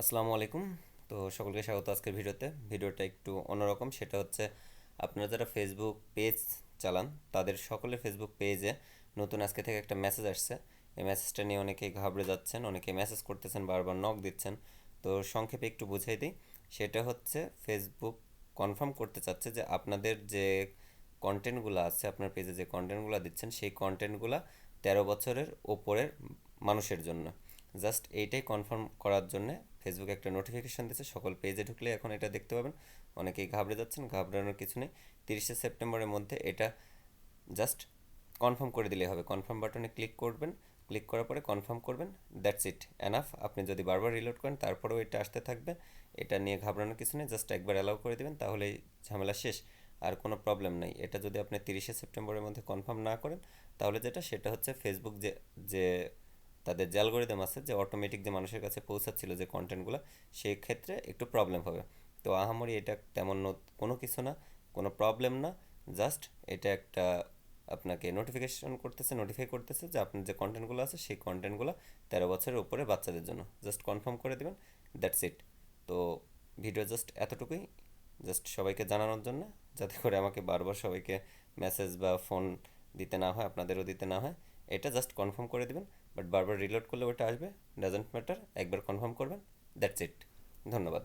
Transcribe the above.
আসসালামু আলাইকুম। তো সকলকে স্বাগত আজকের ভিডিওতে। ভিডিওটা একটু অন্যরকম, সেটা হচ্ছে আপনারা যারা ফেসবুক পেজ চালান, তাদের সকলের ফেসবুক পেজে নতুন আজকে থেকে একটা মেসেজ আসছে। এই মেসেজটা নিয়ে অনেকেই ঘাবড়ে যাচ্ছেন অনেকে মেসেজ করতেছেন, বারবার নক দিচ্ছেন। তো সংক্ষেপে একটু বুঝাই দিই, সেটা হচ্ছে ফেসবুক কনফার্ম করতে চাচ্ছে যে আপনাদের যে কন্টেন্টগুলো আছে, আপনার পেজে যে কন্টেন্টগুলো দিচ্ছেন, সেই কন্টেন্টগুলো তেরো বছরের ওপরের মানুষের জন্য। জাস্ট এইটাই কনফার্ম করার জন্য ফেসবুকে একটা নোটিফিকেশান দিচ্ছে সকল পেজে ঢুকলে এখন এটা দেখতে পাবেন। অনেকেই ঘাবড়ে যাচ্ছেন, ঘাবড়ানোর কিছু নেই। তিরিশে সেপ্টেম্বরের মধ্যে এটা জাস্ট কনফার্ম করে দিলেই হবে। কনফার্ম বাটনে ক্লিক করবেন, ক্লিক করার পরে কনফার্ম করবেন দ্যাটস ইট এনাফ আপনি যদি বারবার রিলোড করেন, তারপরেও এটা আসতে থাকবে। এটা নিয়ে ঘাবড়ানোর কিছু নেই, জাস্ট একবার অ্যালাউ করে দেবেন, তাহলেই ঝামেলা শেষ। আর কোনো প্রবলেম নাই। এটা যদি আপনি তিরিশে সেপ্টেম্বরের মধ্যে কনফার্ম না করেন, তাহলে যেটা, সেটা হচ্ছে ফেসবুক যে যে তাদের যে অ্যালগোরিদম আছে যে অটোমেটিক যে মানুষের কাছে পৌঁছাচ্ছিল যে কন্টেন্টগুলো সেই ক্ষেত্রে একটু প্রবলেম হবে। তো আহামরি এটা তেমন কোনো কিছু না, কোনো প্রবলেম না। জাস্ট এটা একটা আপনাকে নোটিফিকেশন করতেছে নোটিফাই করতেছে যে আপনার যে কন্টেন্টগুলো আছে, সেই কন্টেন্টগুলো তেরো বছরের উপরে বাচ্চাদের জন্য। জাস্ট কনফার্ম করে দেবেন দ্যাটস ইট তো ভিডিও জাস্ট এতটুকুই। জাস্ট সবাইকে জানানোর জন্য, যাতে করে আমাকে বারবার সবাইকে মেসেজ বা ফোন দিতে না হয়, আপনাদেরও দিতে না হয়। এটা জাস্ট কনফার্ম করে দিবেন। বাট বারবার রিলোড করলে ওটা আসবে ডাজেন্ট ম্যাটার একবার কনফার্ম করবেন দ্যাটস ইট ধন্যবাদ।